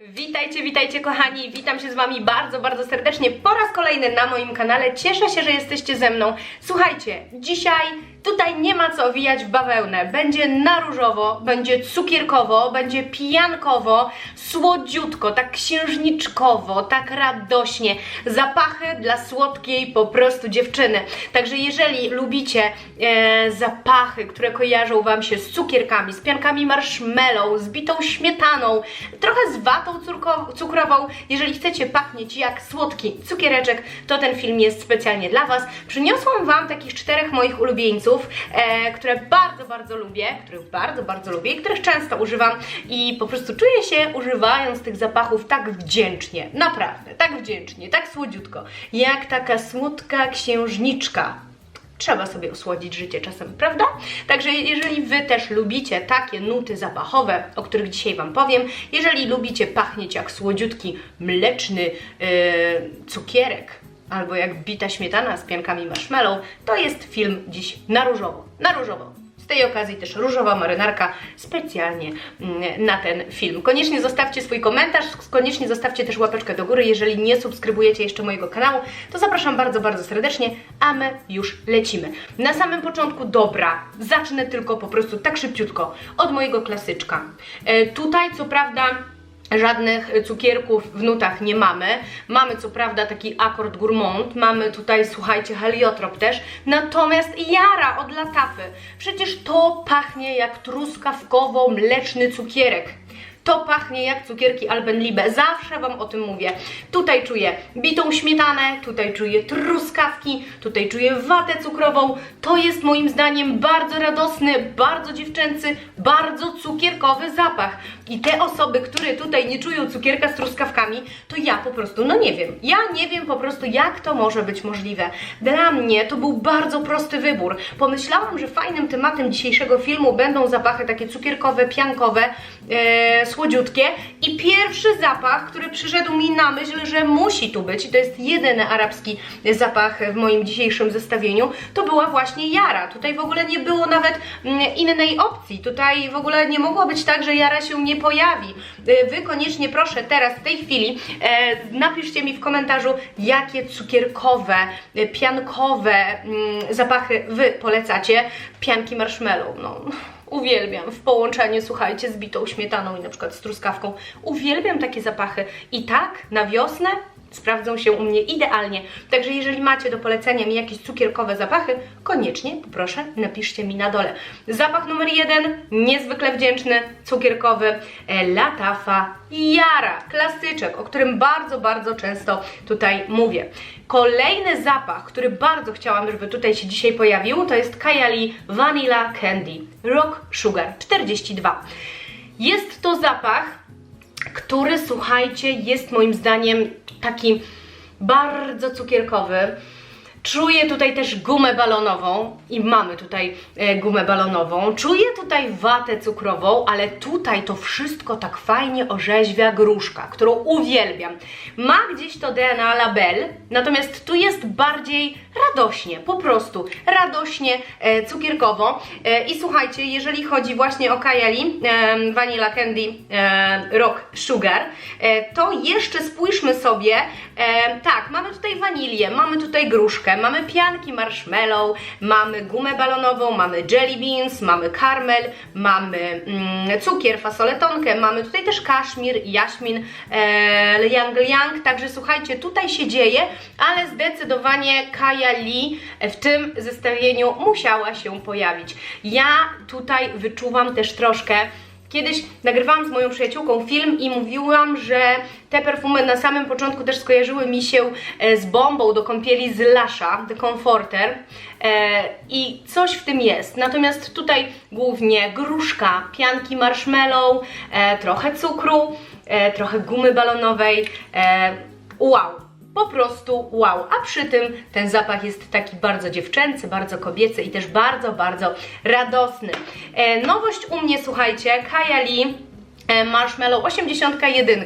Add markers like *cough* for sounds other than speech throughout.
Witajcie, witajcie kochani, witam się z Wami bardzo, bardzo serdecznie po raz kolejny na moim kanale. Cieszę się, że jesteście ze mną. Słuchajcie, dzisiaj tutaj nie ma co owijać w bawełnę. Będzie na różowo, będzie cukierkowo, będzie pijankowo, słodziutko, tak księżniczkowo, tak radośnie. Zapachy dla słodkiej po prostu dziewczyny. Także jeżeli lubicie e, zapachy, które kojarzą Wam się z cukierkami, z piankami marshmallow, z bitą śmietaną, trochę z watą cukro- cukrową, jeżeli chcecie pachnieć jak słodki cukiereczek, to ten film jest specjalnie dla Was. Przyniosłam Wam takich czterech moich ulubieńców, e, które bardzo, bardzo lubię, których bardzo, bardzo lubię i których często używam i po prostu czuję się używając tych zapachów tak wdzięcznie, naprawdę, tak wdzięcznie, tak słodziutko, jak taka słodka księżniczka trzeba sobie usłodzić życie czasem, prawda? Także jeżeli Wy też lubicie takie nuty zapachowe, o których dzisiaj Wam powiem, jeżeli lubicie pachnieć jak słodziutki, mleczny yy, cukierek, albo jak bita śmietana z piankami marshmallow, to jest film dziś na różowo, na różowo. Z tej okazji też różowa marynarka specjalnie mm, na ten film. Koniecznie zostawcie swój komentarz, koniecznie zostawcie też łapeczkę do góry. Jeżeli nie subskrybujecie jeszcze mojego kanału, to zapraszam bardzo, bardzo serdecznie, a my już lecimy. Na samym początku dobra, zacznę tylko po prostu tak szybciutko od mojego klasyczka. E, tutaj co prawda Żadnych cukierków w nutach nie mamy. Mamy co prawda taki akord gourmand, mamy tutaj, słuchajcie, heliotrop też, natomiast jara od latafy. Przecież to pachnie jak truskawkowo-mleczny cukierek. To pachnie jak cukierki Alpenliebe. Zawsze Wam o tym mówię. Tutaj czuję bitą śmietanę, tutaj czuję truskawki, tutaj czuję watę cukrową. To jest moim zdaniem bardzo radosny, bardzo dziewczęcy, bardzo cukierkowy zapach. I te osoby, które tutaj nie czują cukierka z truskawkami, to ja po prostu, no nie wiem. Ja nie wiem po prostu, jak to może być możliwe. Dla mnie to był bardzo prosty wybór. Pomyślałam, że fajnym tematem dzisiejszego filmu będą zapachy takie cukierkowe, piankowe, e, słodziutkie. I pierwszy zapach, który przyszedł mi na myśl, że musi tu być, i to jest jedyny arabski zapach w moim dzisiejszym zestawieniu, to była właśnie jara. Tutaj w ogóle nie było nawet mm, innej opcji. Tutaj w ogóle nie mogło być tak, że jara się nie pojawi. E, Wy koniecznie proszę teraz, w tej chwili, e, napiszcie mi w komentarzu, jakie cukierkowe, e, piankowe mm, zapachy Wy polecacie. Pianki marshmallow, no... Uwielbiam w połączeniu, słuchajcie, z bitą śmietaną i na przykład z truskawką. Uwielbiam takie zapachy. I tak na wiosnę sprawdzą się u mnie idealnie. Także jeżeli macie do polecenia mi jakieś cukierkowe zapachy, koniecznie poproszę napiszcie mi na dole. Zapach numer jeden, niezwykle wdzięczny, cukierkowy, e, Latafa Jara, klasyczek, o którym bardzo, bardzo często tutaj mówię. Kolejny zapach, który bardzo chciałam, żeby tutaj się dzisiaj pojawił, to jest Kayali Vanilla Candy Rock Sugar 42. Jest to zapach, który słuchajcie, jest moim zdaniem taki bardzo cukierkowy. Czuję tutaj też gumę balonową i mamy tutaj e, gumę balonową. Czuję tutaj watę cukrową, ale tutaj to wszystko tak fajnie orzeźwia gruszka, którą uwielbiam. Ma gdzieś to DNA label, natomiast tu jest bardziej radośnie, po prostu radośnie, e, cukierkowo. E, I słuchajcie, jeżeli chodzi właśnie o Kajali, Vanilla Candy Rock Sugar, to jeszcze spójrzmy sobie, tak, mamy tutaj wanilię, mamy tutaj gruszkę, mamy pianki marshmallow, mamy gumę balonową, mamy jelly beans, mamy karmel, mamy mm, cukier, fasoletonkę, mamy tutaj też kaszmir, jaśmin, e, liang liang, także słuchajcie, tutaj się dzieje, ale zdecydowanie Kaja Lee w tym zestawieniu musiała się pojawić. Ja tutaj wyczuwam też troszkę Kiedyś nagrywałam z moją przyjaciółką film i mówiłam, że te perfumy na samym początku też skojarzyły mi się e, z bombą do kąpieli z Lasha, The Comforter e, i coś w tym jest. Natomiast tutaj głównie gruszka, pianki marshmallow, e, trochę cukru, trochę gumy balonowej. Wow! Po prostu wow. A przy tym ten zapach jest taki bardzo dziewczęcy, bardzo kobiecy i też bardzo, bardzo radosny. E, nowość u mnie, słuchajcie, Kaja Lee e, Marshmallow 81.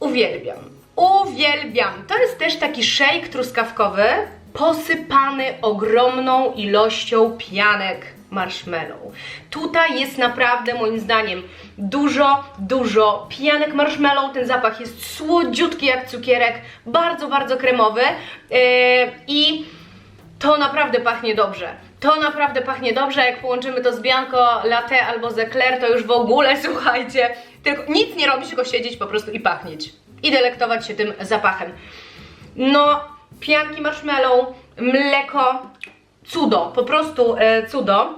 Uwielbiam. Uwielbiam. To jest też taki shake truskawkowy, posypany ogromną ilością pianek marshmallow. Tutaj jest naprawdę moim zdaniem dużo, dużo pijanek marshmallow. Ten zapach jest słodziutki jak cukierek, bardzo, bardzo kremowy yy, i to naprawdę pachnie dobrze. To naprawdę pachnie dobrze, jak połączymy to z Bianco Latte albo z Eclair, to już w ogóle, *laughs* słuchajcie, tylko nic nie robić, tylko siedzieć po prostu i pachnieć. I delektować się tym zapachem. No, pianki marshmallow, mleko, cudo, po prostu e, cudo.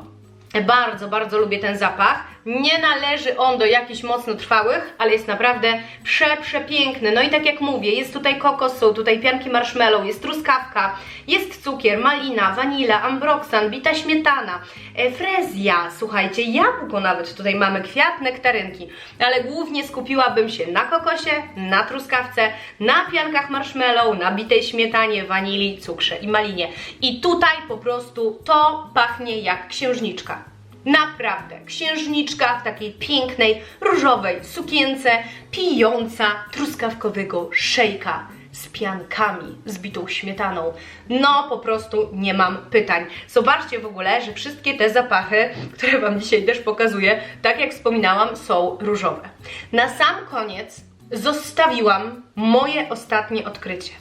Bardzo, bardzo lubię ten zapach. Nie należy on do jakichś mocno trwałych, ale jest naprawdę prze, przepiękny. No i tak jak mówię, jest tutaj kokos, są tutaj pianki marshmallow, jest truskawka, jest cukier, malina, wanila, ambroxan, bita śmietana, e, frezja, słuchajcie, jabłko nawet tutaj mamy, kwiat, nektarynki. Ale głównie skupiłabym się na kokosie, na truskawce, na piankach marshmallow, na bitej śmietanie, wanili, cukrze i malinie. I tutaj po prostu to pachnie jak księżniczka. Naprawdę, księżniczka w takiej pięknej, różowej sukience, pijąca truskawkowego szejka z piankami, z bitą śmietaną. No, po prostu nie mam pytań. Zobaczcie w ogóle, że wszystkie te zapachy, które Wam dzisiaj też pokazuję, tak jak wspominałam, są różowe. Na sam koniec zostawiłam moje ostatnie odkrycie.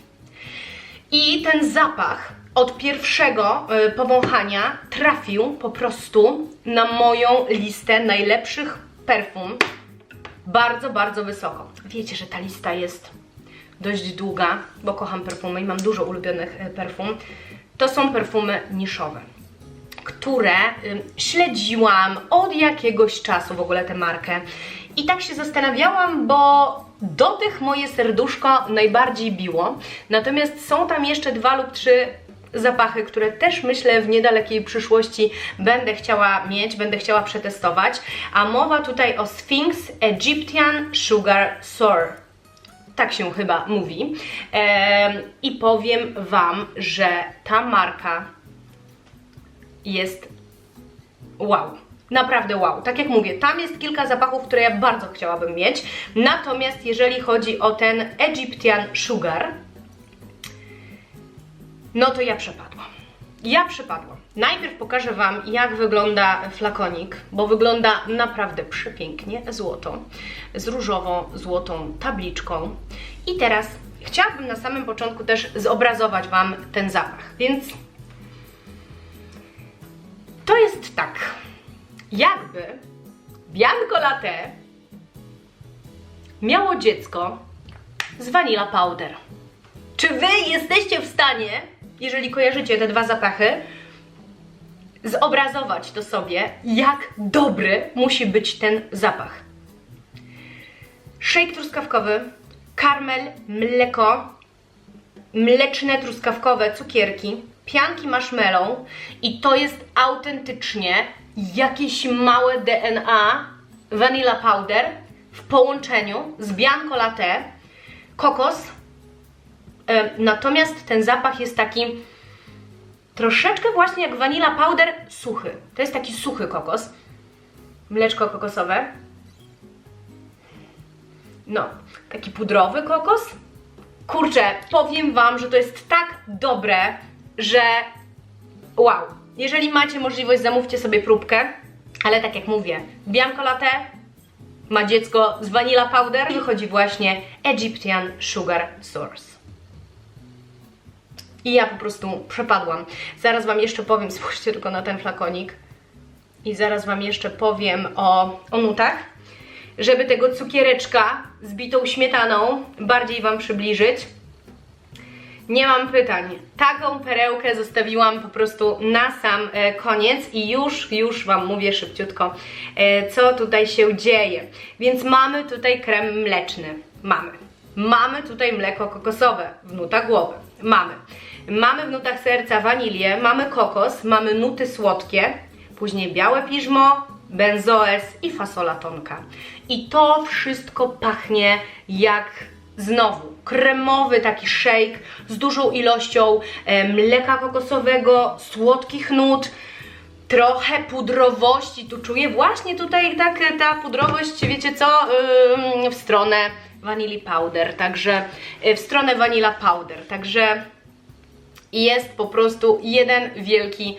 I ten zapach od pierwszego y, powąchania trafił po prostu na moją listę najlepszych perfum bardzo, bardzo wysoko. Wiecie, że ta lista jest dość długa, bo kocham perfumy i mam dużo ulubionych y, perfum. To są perfumy niszowe, które y, śledziłam od jakiegoś czasu w ogóle tę markę. I tak się zastanawiałam, bo do tych moje serduszko najbardziej biło. Natomiast są tam jeszcze dwa lub trzy zapachy, które też myślę w niedalekiej przyszłości będę chciała mieć, będę chciała przetestować. A mowa tutaj o Sphinx Egyptian Sugar Sour. Tak się chyba mówi. Ehm, I powiem Wam, że ta marka jest wow. Naprawdę wow. Tak jak mówię, tam jest kilka zapachów, które ja bardzo chciałabym mieć. Natomiast jeżeli chodzi o ten Egyptian Sugar, no to ja przepadłam. Ja przepadłam. Najpierw pokażę Wam, jak wygląda flakonik, bo wygląda naprawdę przepięknie, złoto, z różową, złotą tabliczką. I teraz chciałabym na samym początku też zobrazować Wam ten zapach, więc to jest tak, jakby Bianco Latte miało dziecko z Vanilla Powder. Czy Wy jesteście w stanie, jeżeli kojarzycie te dwa zapachy, zobrazować to sobie, jak dobry musi być ten zapach? Shake truskawkowy, karmel, mleko, mleczne truskawkowe cukierki, pianki marshmallow i to jest autentycznie jakieś małe DNA vanilla powder w połączeniu z bianco latte, kokos. E, Natomiast ten zapach jest taki troszeczkę właśnie jak vanilla powder suchy. To jest taki suchy kokos. Mleczko kokosowe. No, taki pudrowy kokos. Kurczę, powiem Wam, że to jest tak dobre, że wow. Jeżeli macie możliwość, zamówcie sobie próbkę. Ale tak jak mówię, Bianco Latte ma dziecko z Vanilla Powder wychodzi właśnie Egyptian Sugar Source. I ja po prostu przepadłam. Zaraz Wam jeszcze powiem, *laughs* spójrzcie tylko na ten flakonik. I zaraz Wam jeszcze powiem o, o nutach, żeby tego cukiereczka z bitą śmietaną bardziej Wam przybliżyć. Nie mam pytań. Taką perełkę zostawiłam po prostu na sam e, koniec i już, już Wam mówię szybciutko, e, co tutaj się dzieje. Więc mamy tutaj krem mleczny. Mamy. Mamy tutaj mleko kokosowe w nutach głowy. Mamy. Mamy w nutach serca wanilię, mamy kokos, mamy nuty słodkie, później białe piżmo, benzoes i fasola tonka. I to wszystko pachnie jak znowu kremowy taki shake z dużą ilością e, mleka kokosowego, słodkich nut, trochę pudrowości tu czuję. Właśnie tutaj tak ta pudrowość, wiecie co, w stronę vanilli powder, także y, w stronę vanilla powder, także jest po prostu jeden wielki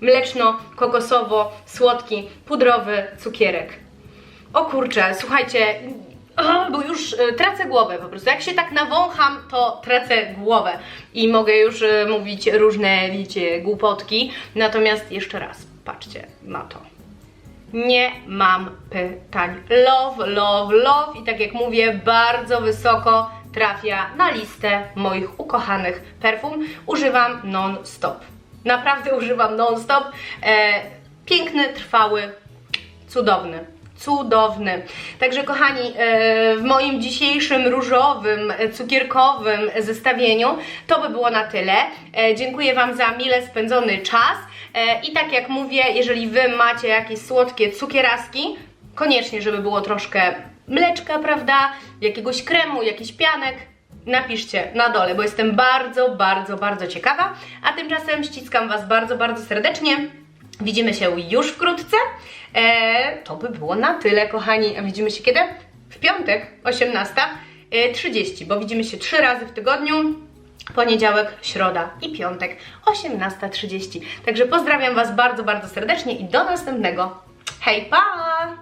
mleczno-kokosowo-słodki, pudrowy cukierek. O kurczę, słuchajcie, bo już e, tracę głowę po prostu. Jak się tak nawącham, to tracę głowę i mogę już e, mówić różne, wiecie, głupotki. Natomiast jeszcze raz, patrzcie na to. Nie mam pytań. Love, love, love i tak jak mówię, bardzo wysoko trafia na listę moich ukochanych perfum. Używam non-stop. Naprawdę *laughs* używam non-stop. E, piękny, trwały, cudowny. Cudowny. Także, kochani, e, w moim dzisiejszym różowym, e, cukierkowym zestawieniu to by było na tyle. E, Dziękuję Wam za mile spędzony czas. I tak jak mówię, jeżeli Wy macie jakieś słodkie cukieraski, koniecznie, żeby było troszkę mleczka, prawda? Jakiegoś kremu, jakiś pianek, napiszcie na dole, bo jestem bardzo, bardzo, bardzo ciekawa. A tymczasem ściskam Was bardzo, bardzo serdecznie. Widzimy się już wkrótce. E, to by było na tyle, kochani. A widzimy się kiedy? W piątek, 18.30, bo widzimy się trzy razy w tygodniu. Poniedziałek, środa i piątek, 18.30. Także pozdrawiam Was bardzo, bardzo serdecznie i do następnego. Hej, pa!